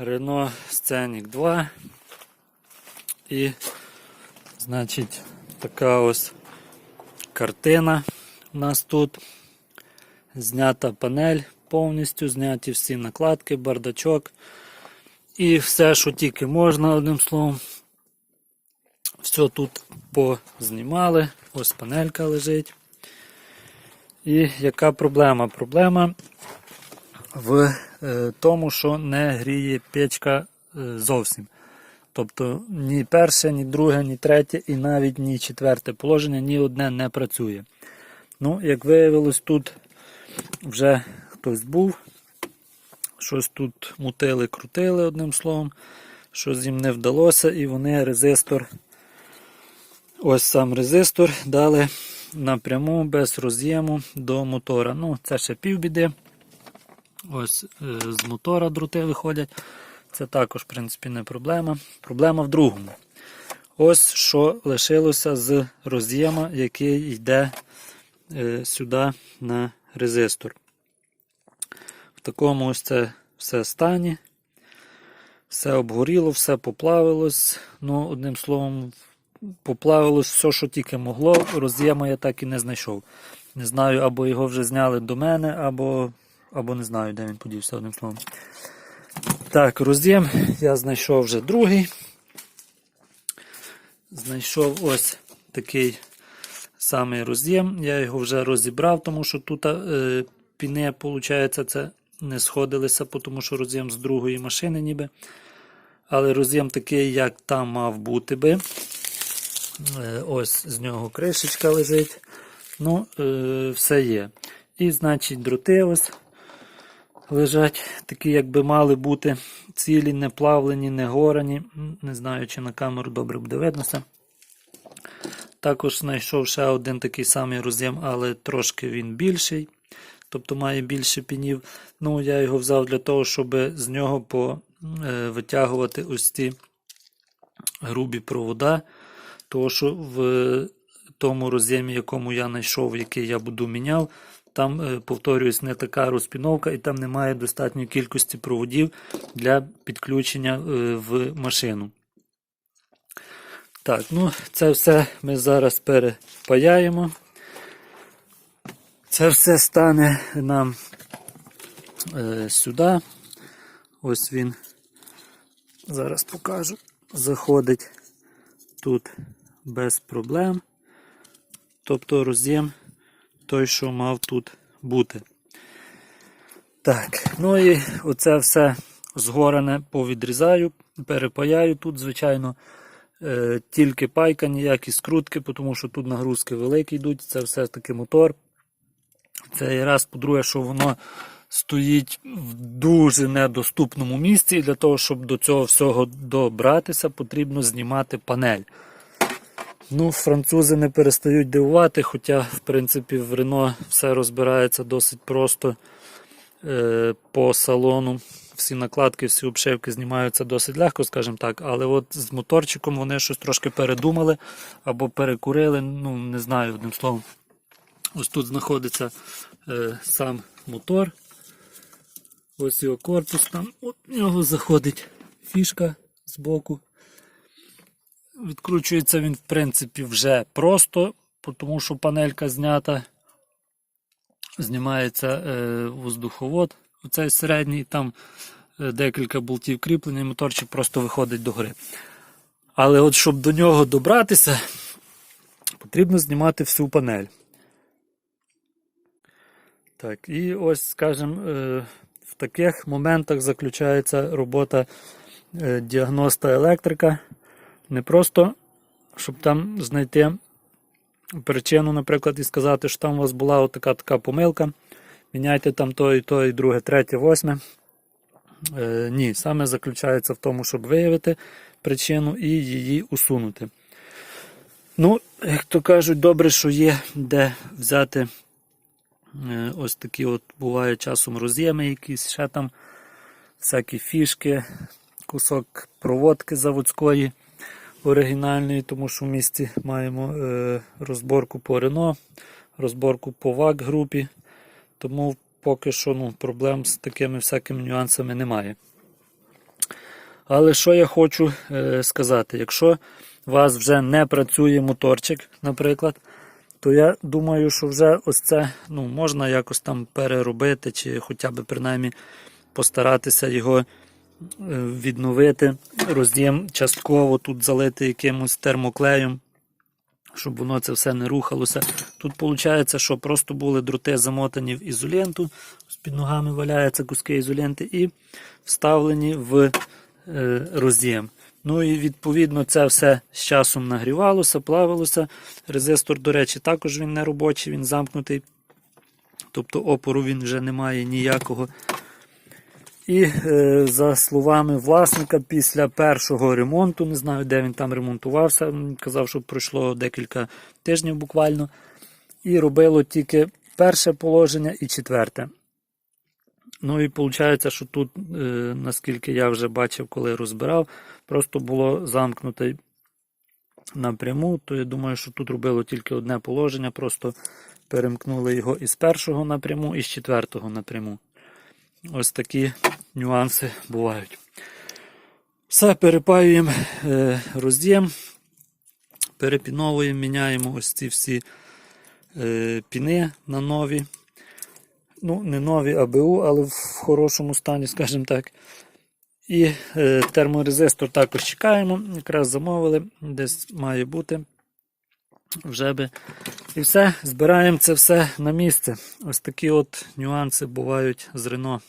Renault Scenic 2. І, значить, така ось картина у нас тут. Знята панель повністю, зняті всі накладки, бардачок. І все, що тільки можна, одним словом. Все тут познімали. Ось панелька лежить. І яка проблема? Проблема в е, тому, що не гріє печка е, зовсім. Тобто ні перше, ні друге, ні третє і навіть ні четверте положення, ні одне не працює. Ну, як виявилось, тут вже хтось був, щось тут мутили, крутили одним словом, щось їм не вдалося, і вони резистор, ось сам резистор дали напряму без роз'єму до мотора. Ну, це ще півбіди. Ось е, з мотора дроти виходять. Це також, в принципі, не проблема. Проблема в другому. Ось що лишилося з роз'єма, який йде е, сюди на резистор. В такому ось це все стані. Все обгоріло, все поплавилось. Ну, одним словом, поплавилось все, що тільки могло. Роз'єма я так і не знайшов. Не знаю, або його вже зняли до мене, або, або не знаю, де він подівся, одним словом. Так, роз'єм я знайшов вже другий. Знайшов ось такий самий роз'єм. Я його вже розібрав, тому що тут е, піни, виходить, це не сходилися, тому що роз'єм з другої машини ніби. Але роз'єм такий, як там мав бути би. Е, ось з нього кришечка лежить. Ну, е, все є. І, значить, дроти ось лежать, такі, якби мали бути цілі, не плавлені, не горані. Не знаю, чи на камеру добре буде виднося. Також знайшов ще один такий самий роз'єм, але трошки він більший. Тобто має більше пінів. Ну, я його взяв для того, щоб з нього е, витягувати ось ці грубі провода. Тому що в тому роз'ємі, якому я знайшов, який я буду міняв, там, е, повторююсь, не така розпіновка і там немає достатньої кількості проводів для підключення е, в машину. Так, ну це все ми зараз перепаяємо. Це все стане нам е, сюди. Ось він, зараз покажу, заходить тут без проблем. Тобто роз'єм той, що мав тут бути. Так, ну і оце все згорене повідрізаю, перепаяю. Тут, звичайно, е, тільки пайка, ніякі скрутки, тому що тут нагрузки великі йдуть, це все таки мотор. Це і раз, по-друге, що воно стоїть в дуже недоступному місці, і для того, щоб до цього всього добратися, потрібно знімати панель. Ну, Французи не перестають дивувати, хоча, в принципі, в Рено все розбирається досить просто е, по салону. Всі накладки, всі обшивки знімаються досить легко, скажімо так. Але от з моторчиком вони щось трошки передумали або перекурили, ну, не знаю, одним словом. Ось тут знаходиться е, сам мотор. Ось його корпус, там от в нього заходить фішка з боку. Відкручується він, в принципі, вже просто, тому що панелька знята. Знімається е, воздуховод, оцей середній, там е, декілька болтів кріплення, і моторчик просто виходить до гори. Але от щоб до нього добратися, потрібно знімати всю панель. Так, і ось, скажімо, е, в таких моментах заключається робота е, діагноста електрика. Не просто, щоб там знайти причину, наприклад, і сказати, що там у вас була така така помилка. Міняйте там то і то, і друге, третє, восьме. Е, ні, саме заключається в тому, щоб виявити причину і її усунути. Ну, як то кажуть, добре, що є де взяти е, ось такі от буває часом роз'єми, якісь ще там всякі фішки, кусок проводки заводської оригінальної, тому що в місті маємо е, розборку по Рено, розборку по ВАК групі, тому поки що ну, проблем з такими всякими нюансами немає. Але що я хочу е, сказати, якщо у вас вже не працює моторчик, наприклад, то я думаю, що вже ось це ну, можна якось там переробити, чи хоча б принаймні постаратися його е, відновити, роз'єм частково тут залити якимось термоклеєм, щоб воно це все не рухалося. Тут виходить, що просто були дроти замотані в ізоленту, під ногами валяються куски ізоленти і вставлені в е, роз'єм. Ну і відповідно це все з часом нагрівалося, плавилося. Резистор, до речі, також він не робочий, він замкнутий. Тобто опору він вже не має ніякого. І е, за словами власника, після першого ремонту, не знаю, де він там ремонтувався, казав, що пройшло декілька тижнів буквально. І робило тільки перше положення і четверте. Ну і виходить, що тут, е, наскільки я вже бачив, коли розбирав, просто було замкнуте напряму. То я думаю, що тут робило тільки одне положення, просто перемкнули його із першого напряму і з четвертого напряму. Ось такі нюанси бувають. Все, перепаюємо е, роз'єм, перепіновуємо, міняємо ось ці всі е, піни на нові. Ну, не нові АБУ, але в хорошому стані, скажімо так. І е, терморезистор також чекаємо. Якраз замовили, десь має бути. Вже би. І все, збираємо це все на місце. Ось такі от нюанси бувають з Рено.